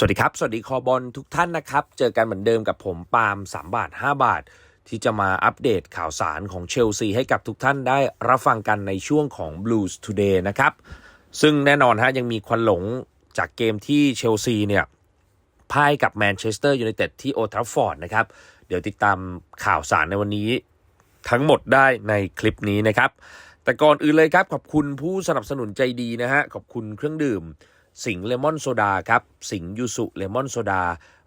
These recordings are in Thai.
สวัสดีครับ สวัสดีคอบอลทุกท่านนะครับ เจอกันเหมือนเดิมกับผมปาล์ม3 บาท 5 บาท ที่จะมาอัปเดตข่าวสารของเชลซีให้กับทุกท่านได้รับฟังกันในช่วงของ Blues Today นะครับ ซึ่งแน่นอนฮะยังมีควันหลงจากเกมที่เชลซีเนี่ยพ่ายกับแมนเชสเตอร์ยูไนเต็ดที่โอทราฟฟอร์ดนะครับ เดี๋ยวติดตามข่าวสารในวันนี้ทั้งหมดได้ในคลิปนี้นะครับ แต่ก่อนอื่นเลยครับขอบคุณผู้สนับสนุนใจดีนะฮะขอบคุณเครื่องดื่ม สิงเลมอนโซดาครับ สิงยูสุเลมอนโซดา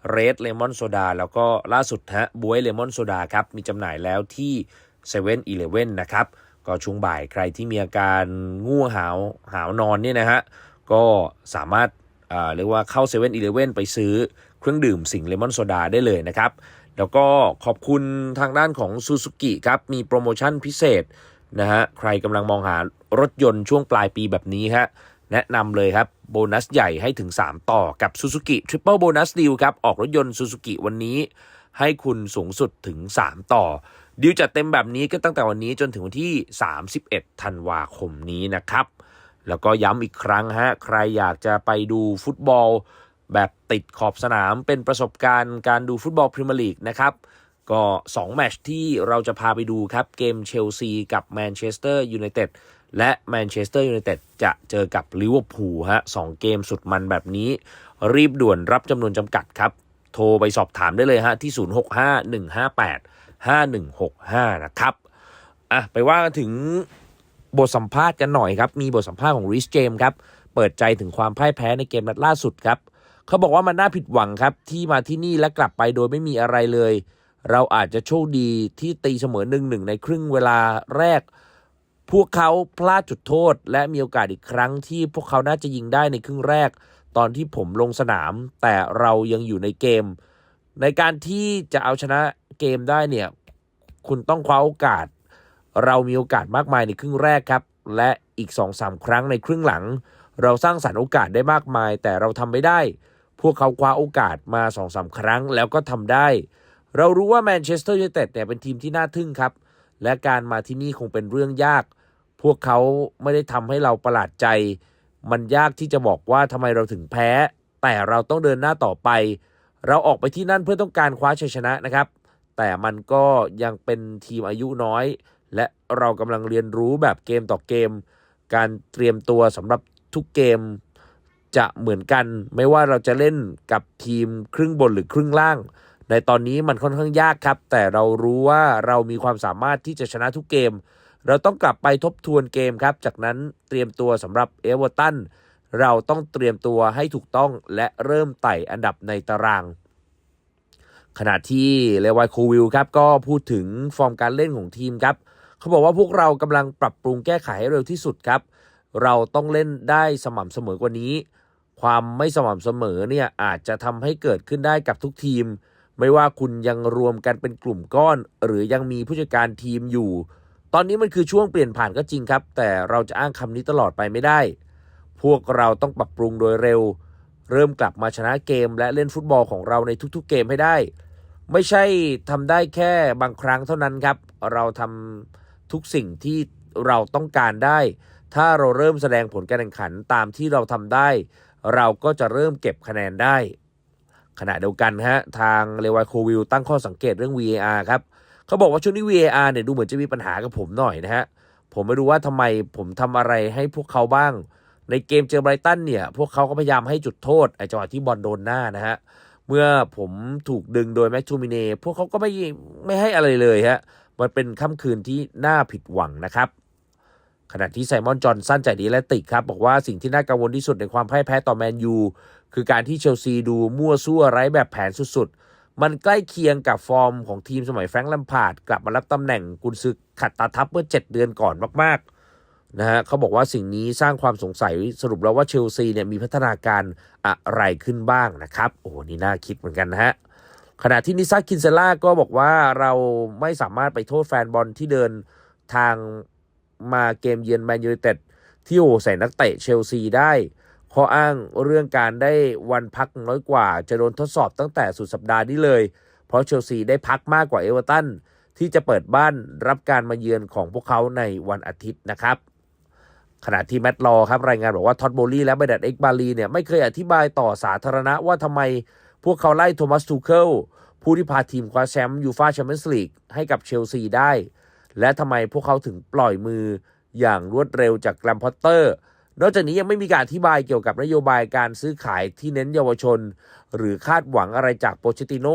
เรดเลมอนโซดาแล้วก็ล่าสุดฮะบวยเลมอนโซดาครับ มีจำหน่ายแล้วที่7 e เ e ่ e อนะครับ ก็ช่วงบ่ายใครที่มีอาการง่วงหาวหาวนอนเนี่ยนะฮะ ก็สามารถอ่าเรียกว่าเข้า7 e เ e ่ e ไปซื้อเครื่องดื่มสิงเลมอนโซดาได้เลยนะครับ แล้วก็ขอบคุณทางด้านของซูซูกิครับ มีโปรโมชั่นพิเศษนะฮะ ใครกำลังมองหารถยนต์ช่วงปลายปีแบบนี้ฮะ แนะนำเลยครับโบนัสใหญ่ให้ถึง 3 ต่อกับ Suzuki Triple Bonus Deal ครับ ออกรถยนต์ Suzuki วันนี้ให้คุณสูงสุดถึง 3 ต่อ ดีลจัดเต็มแบบนี้ก็ตั้งแต่วันนี้จนถึงวันที่ 31 ธันวาคมนี้นะครับ แล้วก็ย้ำอีกครั้งฮะ ใครอยากจะไปดูฟุตบอล แบบติดขอบสนามเป็นประสบการณ์การดูฟุตบอลพรีเมียร์ลีกนะครับ ก็2แมตช์ที่เราจะพาไปดูครับ เกมเชลซีกับแมนเชสเตอร์ยูไนเต็ดและแมนเชสเตอร์ยูไนเต็ดจะเจอกับลิเวอร์พูลฮะสองเกมสุดมันแบบนี้ รีบด่วนรับจำนวนจำกัดครับ โทรไปสอบถามได้เลยฮะ ที่ 0651585165 นะครับอะไปว่าถึงบทสัมภาษณ์กันหน่อยครับ มีบทสัมภาษณ์ของริสเจมครับ เปิดใจถึงความพ่ายแพ้ในเกมนัดล่าสุดครับ เขาบอกว่ามันน่าผิดหวังครับ ที่มาที่นี่และกลับไปโดยไม่มีอะไรเลย เราอาจจะโชคดีที่ตีเสมอหนึ่งหนึ่งในครึ่งเวลาแรก พวกเขาพลาดจุดโทษ และมีโอกาสอีกครั้งที่พวกเขาน่าจะยิงได้ในครึ่งแรก ตอนที่ผมลงสนาม แต่เรายังอยู่ในเกม ในการที่จะเอาชนะเกมได้เนี่ย คุณต้องคว้าโอกาส เรามีโอกาสมากมายในครึ่งแรกครับ และอีก2อสาครั้งในครึ่งหลัง เราสร้างสรรค์โอกาสได้มากมาย แต่เราทำไม่ได้ พวกเขาคว้าโอกาสมา2อสาครั้งแล้วก็ทำได้ เรารู้ว่าแมนเชสเตอร์ยูไนเต็ดเนี่ยเป็นทีมที่น่าทึ่งครับ และการมาที่นี่คงเป็นเรื่องยาก พวกเขาไม่ได้ทำให้เราประหลาดใจ มันยากที่จะบอกว่าทำไมเราถึงแพ้ แต่เราต้องเดินหน้าต่อไป เราออกไปที่นั่นเพื่อต้องการคว้าชัยชนะนะครับ แต่มันก็ยังเป็นทีมอายุน้อย และเรากำลังเรียนรู้แบบเกมต่อเกม การเตรียมตัวสำหรับทุกเกมจะเหมือนกัน ไม่ว่าเราจะเล่นกับทีมครึ่งบนหรือครึ่งล่าง ในตอนนี้มันค่อนข้างยากครับ แต่เรารู้ว่าเรามีความสามารถที่จะชนะทุกเกม เราต้องกลับไปทบทวนเกมครับ จากนั้นเตรียมตัวสำหรับเอเวอร์ตันเราต้องเตรียมตัวให้ถูกต้องและเริ่มไต่อันดับในตาราง ขณะที่เลวายโควิลครับก็พูดถึงฟอร์มการเล่นของทีมครับ เขาบอกว่าพวกเรากำลังปรับปรุงแก้ไขให้เร็วที่สุดครับ เราต้องเล่นได้สม่ำเสมอกว่านี้ ความไม่สม่ำเสมอเนี่ยอาจจะทำให้เกิดขึ้นได้กับทุกทีม ไม่ว่าคุณยังรวมกันเป็นกลุ่มก้อน หรือยังมีผู้จัดการทีมอยู่ ตอนนี้มันคือช่วงเปลี่ยนผ่านก็จริงครับ แต่เราจะอ้างคำนี้ตลอดไปไม่ได้ พวกเราต้องปรับปรุงโดยเร็ว เริ่มกลับมาชนะเกมและเล่นฟุตบอลของเราในทุกๆเกมให้ได้ ไม่ใช่ทำได้แค่บางครั้งเท่านั้นครับ เราทำทุกสิ่งที่เราต้องการได้ ถ้าเราเริ่มแสดงผลการแข่งขันตามที่เราทำได้ เราก็จะเริ่มเก็บคะแนนได้ ขณะเดียวกันฮะทางเลวายโควิลตั้งข้อสังเกตเรื่อง VAR ครับเขาบอกว่าช่วงนี้ VAR เนี่ยดูเหมือนจะมีปัญหากับผมหน่อยนะฮะผมไม่รู้ว่าทำไมผมทำอะไรให้พวกเขาบ้าง ในเกมเจอไบรตันเนี่ยพวกเขาก็พยายามให้จุดโทษไอจังหวะที่บอลโดนหน้านะฮะเมื่อผมถูกดึงโดยแม็กทูมิเน่พวกเขาก็ไม่ไม่ให้อะไรเลยฮะมันเป็นค่ำคืนที่น่าผิดหวังนะครับขณะที่ไซมอนจอห์นสันใจดีและติกครับ บอกว่าสิ่งที่น่ากังวลที่สุดในความพ่ายแพ้ต่อแมนยู คือการที่เชลซีดูมั่วซั่วไร้แบบแผนสุดๆ มันใกล้เคียงกับฟอร์มของทีมสมัยแฟรงค์แลมพาร์ดกลับมารับตำแหน่งกุนซือขัดตาทับเมื่อ 7 เดือนก่อนมากๆนะฮะเขาบอกว่าสิ่งนี้สร้างความสงสัยสรุปแล้วว่าเชลซีเนี่ยมีพัฒนาการอะไรขึ้นบ้างนะครับ โอ้โหนี่น่าคิดเหมือนกันนะฮะขณะที่นิซาคินเซล่าก็บอกว่าเราไม่สามารถไปโทษแฟนบอลที่เดินทางมาเกมเยือนแมนยูไนเต็ดที่โอ้ใส่นักเตะเชลซีได้ ข้ออ้างเรื่องการได้วันพักน้อยกว่า จะโดนทดสอบตั้งแต่สุดสัปดาห์นี้เลย เพราะเชลซีได้พักมากกว่าเอเวอร์ตันที่จะเปิดบ้านรับการมาเยือนของพวกเขาในวันอาทิตย์นะครับ ขณะที่แมตต์ลอครับรายงานบอกว่าท็อดโบลี่และเบดัตเอ็กบาลีเนี่ยไม่เคยอธิบายต่อสาธารณะว่าทำไมพวกเขาไล่โทมัสทูเคิลผู้ที่พาทีมคว้าแชมป์ยูฟาแชมเปี้ยนส์ลีกให้กับเชลซีได้ และทำไมพวกเขาถึงปล่อยมืออย่างรวดเร็วจากแกรมพอตเตอร์ นอกจากนี้ยังไม่มีการอธิบายเกี่ยวกับนโยบายการซื้อขายที่เน้นเยาวชน หรือคาดหวังอะไรจากโปเชติโน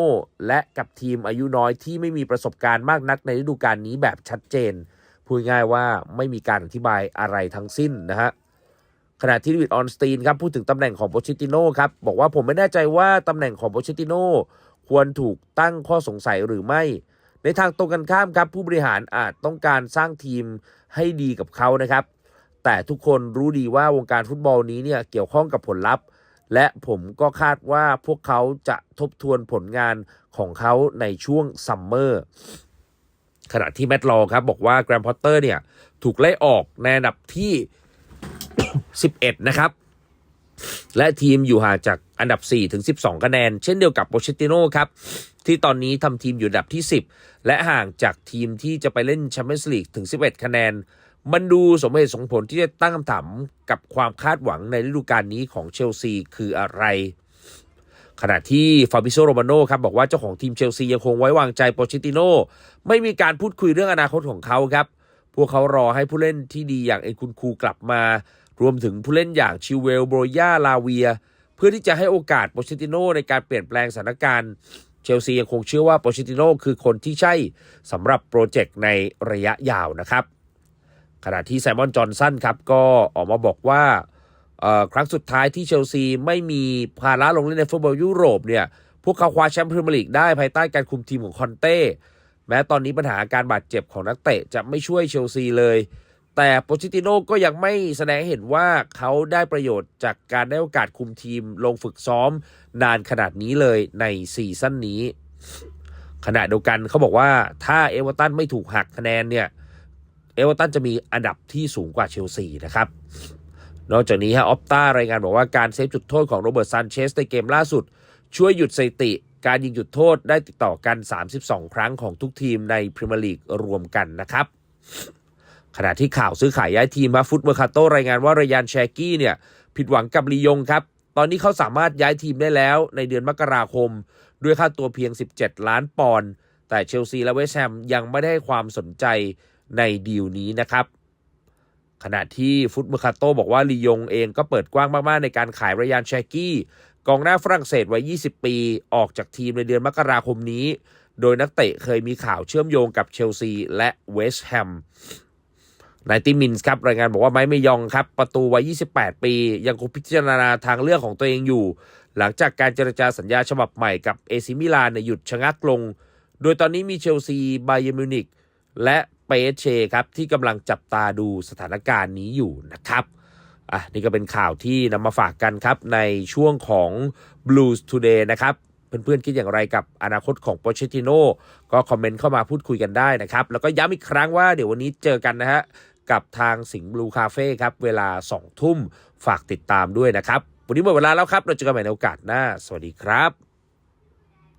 และกับทีมอายุน้อยที่ไม่มีประสบการณ์มากนักในฤดูกาลนี้แบบชัดเจน พูดง่ายว่าไม่มีการอธิบายอะไรทั้งสิ้นนะฮะขณะที่ดวิดออนสตีนครับพูดถึงตำแหน่งของโปเชติโนครับบอกว่าผมไม่แน่ใจว่าตำแหน่งของโปเชติโนควรถูกตั้งข้อสงสัยหรือไม่ในทางตรงกันข้ามครับผู้บริหารอาจต้องการสร้างทีมให้ดีกับเขานะครับ แต่ทุกคนรู้ดีว่าวงการฟุตบอลนี้เนี่ยเกี่ยวข้องกับผลลัพธ์ และผมก็คาดว่าพวกเขาจะทบทวนผลงานของเขาในช่วงซัมเมอร์ขณะที่แมตต์ลอครับบอกว่าแกรมพอตเตอร์เนี่ยถูกไล่ออกในอันดับที่ 11 นะครับ และทีมอยู่ห่างจากอันดับ 4 ถึง 12 คะแนน เช่นเดียวกับโปเชติโน่ครับ ที่ตอนนี้ทำทีมอยู่อันดับที่ 10 และห่างจากทีมที่จะไปเล่นแชมเปี้ยนส์ลีกถึง 11 คะแนน มันดูสมเหตุสมผลที่จะตั้งคำถามกับความคาดหวังในฤดูกาลนี้ของเชลซีคืออะไร ขณะที่ฟาบิโซโรมาโนครับบอกว่าเจ้าของทีมเชลซียังคงไว้วางใจโปเชติโน่ไม่มีการพูดคุยเรื่องอนาคตของเขาครับ พวกเขารอให้ผู้เล่นที่ดีอย่างเอ็นคุนคูกลับมา รวมถึงผู้เล่นอย่างชิวเวลโบรยาลาเวีย เพื่อที่จะให้โอกาสโปเชติโน่ในการเปลี่ยนแปลงสถานการณ์เชลซียังคงเชื่อว่าโปเชติโน่คือคนที่ใช่สำหรับโปรเจกต์ในระยะยาวนะครับ ขณะที่ไซมอนจอห์นสันครับก็ออกมาบอกว่าครั้งสุดท้ายที่เชลซีไม่มีภาระลงเล่นในฟุตบอลยุโรปเนี่ยพวกเขาคว้าแชมป์พรีเมียร์ลีกได้ภายใต้การคุมทีมของคอนเต้แม้ตอนนี้ปัญหาการบาดเจ็บของนักเตะจะไม่ช่วยเชลซีเลย แต่โปชิติโน่ก็ยังไม่แสดงเห็นว่าเขาได้ประโยชน์จากการได้โอกาสคุมทีมลงฝึกซ้อมนานขนาดนี้เลยในซีซั่นนี้ ขณะเดียวกันเขาบอกว่าถ้าเอเวอร์ตันไม่ถูกหักคะแนนเนี่ยเเอเวอร์ตันจะมีอันดับที่สูงกว่าเชลซีนะครับนอกจากนี้ฮะออปต้ารายงานบอกว่าการเซฟจุดโทษของโรเบิร์ตซานเชสในเกมล่าสุด ช่วยหยุดสถิติ การยิงจุดโทษได้ติดต่อกัน 32 ครั้งของทุกทีมในพรีเมียร์ลีกรวมกันนะครับขณะที่ข่าวซื้อขายย้ายทีมมาฟุตเมอร์คาโตรายงานว่ารายานแชกกี้เนี่ยผิดหวังกับลียงครับ ตอนนี้เขาสามารถย้ายทีมได้แล้วในเดือนมกราคม ด้วยค่าตัวเพียง 17 ล้านปอนด์แต่เชลซีและเวสต์แฮมยังไม่ได้ความสนใจ ในดีลนี้นะครับ ขณะที่ฟุตเมอร์คาโตบอกว่าลียงเองก็เปิดกว้างมากๆ ในการขายรายานแชกกี้กองหน้าฝรั่งเศสวัย 20 ปี ออกจากทีมในเดือนมกราคมนี้ โดยนักเตะเคยมีข่าวเชื่อมโยงกับเชลซีและเวสต์แฮมนายติมินส์ครับรายงานบอกว่าไม้ไม่ยองครับ ประตูวัย 28 ปี ยังคงพิจารณาทางเลือกของตัวเองอยู่ หลังจากการเจรจาสัญญาฉบับใหม่กับเอซิมิลานหยุดชะงักลง โดยตอนนี้มีเชลซีไบเยมิวนิก และเปเชครับที่กำลังจับตาดูสถานการณ์นี้อยู่นะครับอะนี่ก็เป็นข่าวที่นำมาฝากกันครับในช่วงของ Blues Today นะครับเพื่อนๆคิดอย่างไรกับอนาคตของโปเชติโนก็คอมเมนต์เข้ามาพูดคุยกันได้นะครับ แล้วก็ย้ำอีกครั้งว่าเดี๋ยววันนี้เจอกันนะฮะกับทางสิงห์บลูคาเฟ่ครับ เวลา 2 ทุ่มฝากติดตามด้วยนะครับ วันนี้หมดเวลาแล้วครับ เราเจอกันใหม่ในโอกาสหน้า สวัสดีครับ